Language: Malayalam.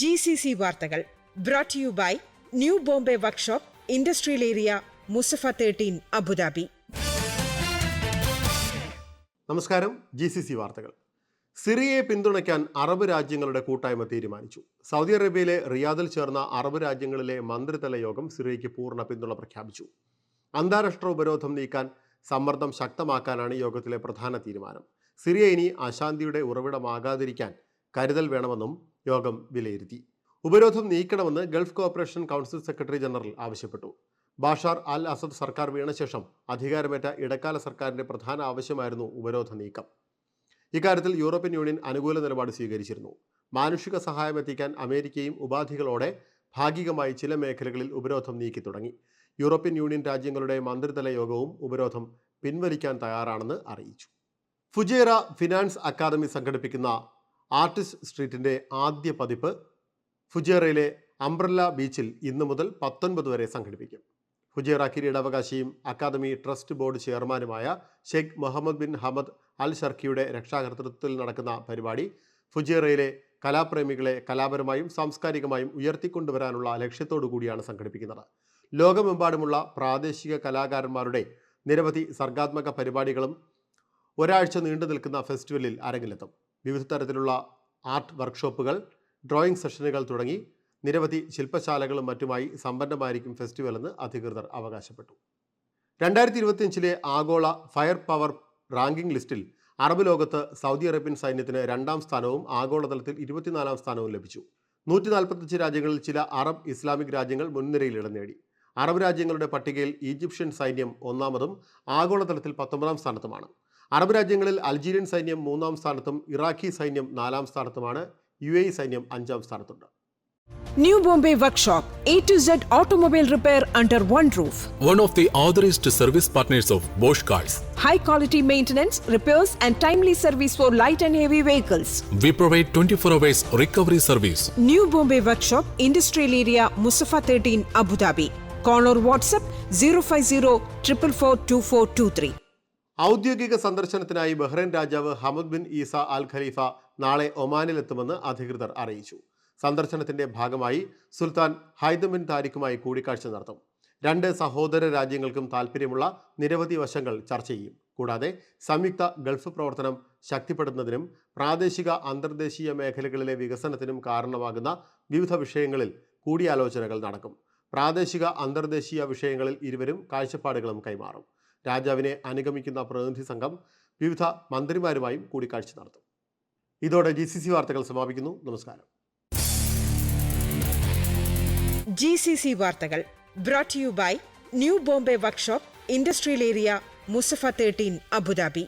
ജി സി സി വാർത്തകൾ brought you by New Bombay workshop industrial area Musaffah thirteen Abu Dhabi നമസ്കാരം ജി സി സി വാർത്തകൾ. സിറിയയെ പിന്തുണയ്ക്കാൻ അറബ് രാജ്യങ്ങളുടെ കൂട്ടായ്മ തീരുമാനിച്ചു. സൗദി അറേബ്യയിലെ റിയാദിൽ ചേർന്ന അറബ് രാജ്യങ്ങളിലെ മന്ത്രിതല യോഗം സിറിയയ്ക്ക് പൂർണ പിന്തുണ പ്രഖ്യാപിച്ചു. അന്താരാഷ്ട്ര ഉപരോധം നീക്കാൻ സമ്മർദ്ദം ശക്തമാക്കാനാണ് യോഗത്തിലെ പ്രധാന തീരുമാനം. സിറിയ ഇനി അശാന്തിയുടെ ഉറവിടമാകാതിരിക്കാൻ കരുതൽ വേണമെന്നും യോഗം വിലയിരുത്തി. ഉപരോധം നീക്കണമെന്ന് Gulf corporation council secretary general ആവശ്യപ്പെട്ടു. ബാഷാർ അൽ അസദ് സർക്കാർ വീണ ശേഷം അധികാരമേറ്റ ഇടക്കാല സർക്കാരിന്റെ പ്രധാന ആവശ്യമായിരുന്നു ഉപരോധ നീക്കം. ഇക്കാര്യത്തിൽ യൂറോപ്യൻ യൂണിയൻ അനുകൂല നിലപാട് സ്വീകരിച്ചിരുന്നു. മാനുഷിക സഹായം എത്തിക്കാൻ അമേരിക്കയും ഉപാധികളോടെ ഭാഗികമായി ചില മേഖലകളിൽ ഉപരോധം നീക്കി തുടങ്ങി. യൂറോപ്യൻ യൂണിയൻ രാജ്യങ്ങളുടെ മന്ത്രിതല യോഗവും ഉപരോധം പിൻവലിക്കാൻ തയ്യാറാണെന്ന് അറിയിച്ചു. ഫുജേറ ഫിനാൻസ് അക്കാദമി സംഘടിപ്പിക്കുന്ന ആർട്ടിസ്റ്റ് സ്ട്രീറ്റിന്റെ ആദ്യ പതിപ്പ് ഫുജേറയിലെ അംബ്രല്ല ബീച്ചിൽ ഇന്നു മുതൽ പത്തൊൻപത് വരെ സംഘടിപ്പിക്കും. ഫുജേറ കിരീടാവകാശിയും അക്കാദമി ട്രസ്റ്റ് ബോർഡ് ചെയർമാനുമായ Sheikh Mohammed bin Hamad al ഷർക്കിയുടെ രക്ഷാകർതൃത്വത്തിൽ നടക്കുന്ന പരിപാടി ഫുജേറയിലെ കലാപ്രേമികളെ കലാപരമായും സാംസ്കാരികമായും ഉയർത്തിക്കൊണ്ടുവരാനുള്ള ലക്ഷ്യത്തോടു കൂടിയാണ് സംഘടിപ്പിക്കുന്നത്. ലോകമെമ്പാടുമുള്ള പ്രാദേശിക കലാകാരന്മാരുടെ നിരവധി സർഗാത്മക പരിപാടികളും ഒരാഴ്ച നീണ്ടു നിൽക്കുന്ന ഫെസ്റ്റിവലിൽ അരങ്ങിലെത്തും. വിവിധ തരത്തിലുള്ള ആർട്ട് വർക്ക്ഷോപ്പുകൾ ഡ്രോയിങ് സെഷനുകൾ തുടങ്ങി നിരവധി ശില്പശാലകളും മറ്റുമായി സമ്പന്നമായിരിക്കും ഫെസ്റ്റിവൽ എന്ന് അധികൃതർ അവകാശപ്പെട്ടു. രണ്ടായിരത്തി ഇരുപത്തിയഞ്ചിലെ ആഗോള ഫയർ പവർ റാങ്കിംഗ് ലിസ്റ്റിൽ അറബ് ലോകത്ത് സൗദി അറേബ്യൻ സൈന്യത്തിന് രണ്ടാം സ്ഥാനവും ആഗോളതലത്തിൽ ഇരുപത്തിനാലാം സ്ഥാനവും ലഭിച്ചു. നൂറ്റി നാൽപ്പത്തഞ്ച് രാജ്യങ്ങളിൽ ചില അറബ് ഇസ്ലാമിക് രാജ്യങ്ങൾ മുൻനിരയിൽ ഇടം നേടി. അറബ് രാജ്യങ്ങളുടെ പട്ടികയിൽ ഈജിപ്ഷ്യൻ സൈന്യം ഒന്നാമതും ആഗോളതലത്തിൽ പത്തൊമ്പതാം സ്ഥാനത്തുമാണ്. അറബ് രാജ്യങ്ങളിൽ അൾജീരിയൻ സൈന്യം മൂന്നാം സ്ഥാനത്തും ഇറാഖി സൈന്യം നാലാം സ്ഥാനത്തുമാണ് യു എ സൈന്യം അഞ്ചാം സ്ഥാനത്തുണ്ട് New Bombay workshop A to Z automobile repair under one roof one of the authorized service partners of Bosch Cars. High quality maintenance repairs and timely service for light and heavy vehicles We provide 24 hours recovery service. New Bombay workshop industrial area Musaffah thirteen Abu Dhabi Dhabi. WhatsApp zero five zero triple four two four two three ഔദ്യോഗിക സന്ദർശനത്തിനായി ബഹ്റൈൻ രാജാവ് Hamad bin Isa al Khalifa നാളെ ഒമാനിലെത്തുമെന്ന് അധികൃതർ അറിയിച്ചു. സന്ദർശനത്തിന്റെ ഭാഗമായി സുൽത്താൻ ഹൈദം ബിൻ താരിഖുമായി കൂടിക്കാഴ്ച നടത്തും. രണ്ട് സഹോദര രാജ്യങ്ങൾക്കും താൽപ്പര്യമുള്ള നിരവധി വശങ്ങൾ ചർച്ച ചെയ്യും. കൂടാതെ സംയുക്ത ഗൾഫ് പ്രവർത്തനം ശക്തിപ്പെടുത്തുന്നതിനും പ്രാദേശിക അന്തർദേശീയ മേഖലകളിലെ വികസനത്തിനും കാരണമാകുന്ന വിവിധ വിഷയങ്ങളിൽ കൂടിയാലോചനകൾ നടക്കും. പ്രാദേശിക അന്തർദേശീയ വിഷയങ്ങളിൽ ഇരുവരും കാഴ്ചപ്പാടുകളും കൈമാറും. രാജാവിനെ അനുഗമിക്കുന്ന പ്രതിനിധി സംഘം വിവിധ മന്ത്രിമാരുമായും കൂടിക്കാഴ്ച നടത്തും. ഇതോടെ ജി സി സി വാർത്തകൾ സമാപിക്കുന്നു. നമസ്കാരം. ജി സി സി വാർത്തകൾ brought you by New Bombay workshop industrial area Musaffah thirteen Abu Dhabi